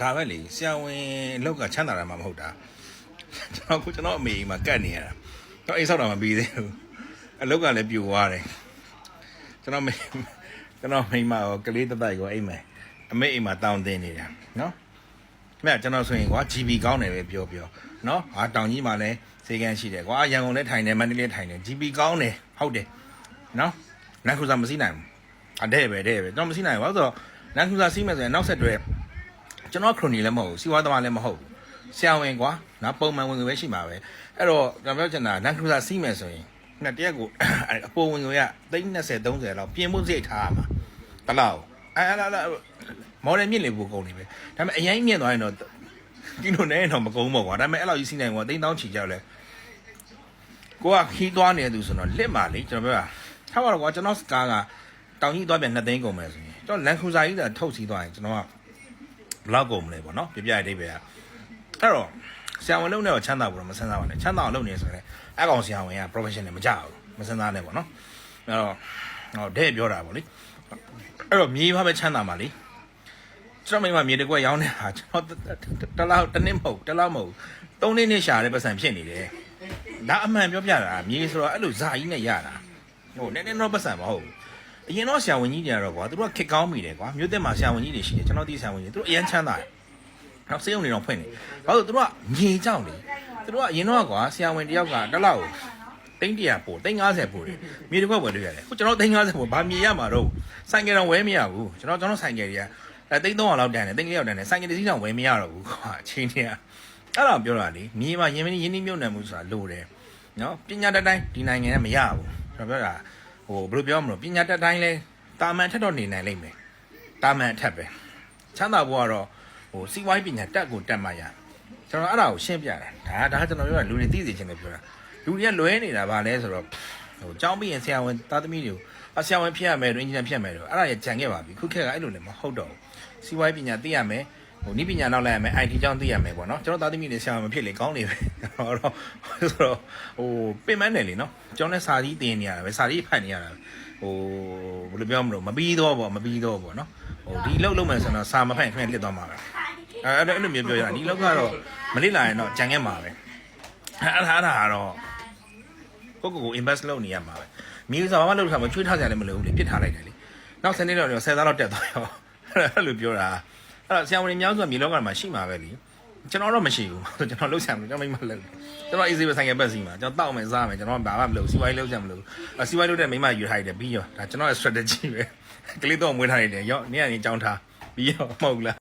ဒါပဲလေဆရာဝန်အလောက်ကချမ်းသာတာမှမဟုတ်တာကျွန်တော်ကကျွန်တော်အမေအိမ်မှာကတ်နေရတာတော့အိမ်ဆောက်တာမပြီးသေးဘူးအလောက်ကလည်းပြိုသွားတယ်ကျွန်တော်မေကျွန်တော်မိမရောကလေးတစ်တိုက်ကိုအိမ်မယ်အမေအိမ်မှာတောင်းတင်နေတာနော်မြတ်ကျွန်တော်ဆိုရင်ကွာ GB ကောင်းတယ်ပဲပြောပြောနော်ဟာတောင်ကြီးမှာလည်းစေကန်းရှိတယ်ကွာရန်ကုန်လည်းထိုင်တယ်မန္တလေးထိုင်တယ် GB ကောင်းတယ်ဟုတ်တယ်နော်လန်ခူစာမစီးနိုင်ဘူးအတဲ့ပဲတဲ့ပဲကျွန်တော်မစီးနိုင်ဘူးဘာလို့ဆိုတော့လန်ခူစာစီးမယ်ဆိုရင်နောက်ဆက်တွဲ ကျွန်တော်ခရိုနီလည်းမဟုတ်ဘူးစီဝါသမားလည်းမဟုတ်ဘူးဆရာဝန်ကွာနော်ပုံမှန်ဝင်ငွေပဲရှိမှာပဲအဲ့တော့ကျွန်တော်ပြောချင်တာနန်ခရူစာစီးမယ်ဆိုရင်နှစ်တရက်ကိုအပေါ်ဝင်ငွေက30 30လောက်ပြင်ဖို့စိတ်ထားရမှာတလောက်အဲ့အဲ့အဲ့မော်ဒယ်မြင့်လေဘူးကုန်နေပဲဒါပေမဲ့အရင်မြင့်သွားရင်တော့ဒီလိုနဲ့တော့မကုန်ပေါ့ကွာဒါပေမဲ့အဲ့လောက်ကြီးစီးနိုင်ကွာတိန်းတောင်းချီကြောက်လဲကိုကခီးသွားနေသူဆိုတော့လစ်ပါလေကျွန်တော်ပြောတာထားပါတော့ကွာကျွန်တော်စကားကတောင်ကြီးသွားပြန်2သိန်းကုန်မယ်ဆိုရင်ကျွန်တော်လန်ခူစာကြီးကထုတ်စီးသွားရင်ကျွန်တော်က ဘယ်လောက်ကုန်မလဲပေါ့နော်ပြပြရတဲ့ပဲအဲ့တော့ဆရာဝန်လုပ်နေတော့ချမ်းသာဘူးတော့မဆန်းစားပါနဲ့ချမ်းသာအောင်လုပ်နေဆိုရင်အကောင်ဆရာဝန်က professional မကြဘူးမဆန်းစားနဲ့ပေါ့နော်အဲ့တော့ဟောတဲ့ပြောတာပေါ့လေအဲ့တော့မြေပါပဲချမ်းသာပါလေကျွန်တော်မိမမြေတကွက်ရောင်းနေတာကျွန်တော်တလားတနည်းမဟုတ်တလားမဟုတ်သုံးနှစ်နှစ်ရှာတဲ့ပတ်စံဖြစ်နေတယ်ဒါအမှန်ပြောပြတာမြေဆိုတော့အဲ့လိုဇာကြီးနဲ့ရတာဟိုနည်းနည်းတော့ပတ်စံမဟုတ်ဘူး အရင်တော့ဆရာဝန်ကြီးတွေကတော့ကွာသူတို့ကခက်ကောင်းမိတယ်ကွာမြို့သက်မှာဆရာဝန်ကြီးတွေရှိတယ်ကျွန်တော်ဒီဆရာဝန်ကြီးသူတို့အရန်ချမ်းသာတယ်နောက်စေးုံတွေတော့ဖွင့်တယ်ဘာလို့သူတို့ကမြေကြောက်လေသူတို့ကအရင်တော့ကွာဆရာဝန်တယောက်ကတစ်လောက်တိန်းတရာပို့တိန်း90ပို့တယ်မြေတစ်ခွက်ဝယ်လို့ရတယ်ခုကျွန်တော်တိန်း90ပို့ဘာမြေရမှာတော့ဆိုင်ကယ်တော့ဝယ်မရဘူးကျွန်တော်ကျွန်တော်ဆိုင်ကယ်တွေကအဲတိန်း300လောက်တန်တယ်တိန်း400တန်တယ်ဆိုင်ကယ်တစ်စီးတော့ဝယ်မရတော့ဘူးကွာအချင်းတွေကအဲ့ဒါပြောတာလေမြေမှာရင်းမင်းရင်းနှီးမြုပ်နှံမှုဆိုတာလိုတယ်နော်ပညာတတ်တိုင်းဒီနိုင်ငံကမရဘူးကျွန်တော်ပြောတာ ဟိုဘယ်လိုပြောမလို့ပညာတတ်တိုင်းလဲတာမန်ထက်တော့နေနိုင်လိမ့်မယ်တာမန်ထက်ပဲချမ်းသာဖို့ကတော့ဟိုစီးပွားရေးပညာတက်ကိုတက်မှရကျွန်တော်အဲ့ဒါကိုရှင်းပြတယ်ဒါဒါကျွန်တော်ပြောတာလူတွေသိစေချင်တယ်ပြောတာလူတွေကလွဲနေတာဗာလဲဆိုတော့ဟိုကြောင်းပြီးရင်ဆရာဝန်သားသမီးတွေကိုအဆရာဝန်ဖြစ်ရမယ်တို့အင်ဂျင်နီယာဖြစ်ရမယ်တို့အဲ့ဒါရကြံခဲ့ပါပြီခုခေတ်ကအဲ့လိုလည်းမဟုတ်တော့ဘူးစီးပွားရေးပညာသိရမယ် ဟိုနိပညာနောက်လိုက်ရမယ် IT ကျောင်းသိရမယ်ပေါ့နော်ကျွန်တော်သားသမီးတွေဆရာဝန်မဖြစ်လေကောင်းနေပဲတော့တော့ဆိုတော့ဟိုပင်မတယ်လေနော်ကျောင်းနဲ့စာကြီးတင်နေရတာပဲစာကြီးဖတ်နေရတာဟိုဘယ်လိုပြောမလို့မပြီးတော့ပေါ့မပြီးတော့ပေါ့နော်ဟိုဒီလောက်လုံးမယ်ဆိုတော့စာမဖတ်ရင်ခင်ဗျလစ်သွားမှာပဲအဲ့အဲ့လိုမျိုးပြောရတာဒီလောက်ကတော့မလစ်လာရင်တော့ကြံခဲ့မှာပဲအဲ့ဒါအဲ့ဒါကတော့ကိုကိုကို invest လုပ်နေရမှာပဲမြေစာဘာမှလုပ်ထားမချွေးထားကြလည်းမလုပ်ဘူးလေပြစ်ထားလိုက်တယ်လေနောက်စနေတော့ဆယ်သားတော့တက်သွားရောအဲ့လိုပြောတာ အဲ့တော့ဆရာဝန်တွေများစွာမြေလောကမှာရှိမှာပဲလीကျွန်တော်တော့မရှိဘူးကျွန်တော်လှုပ်ရှားမလို့ကျွန်တော်မိမလှုပ်ကျွန်တော် easy ပဲဆိုင်ကပတ်စီမှာကျွန်တော်တောက်မယ်စားမယ်ကျွန်တော်ဘာမှမလုပ်စီဝိုင်းလှုပ်ရှားမလို့စီဝိုင်းလှုပ်တဲ့မိမယူထားတယ်ပြီးရောဒါကျွန်တော်ရဲ့ strategy ပဲကလေးတော့မွေးထားတယ်ရောနင်းကနေကြောင်းထားပြီးရောမဟုတ်လား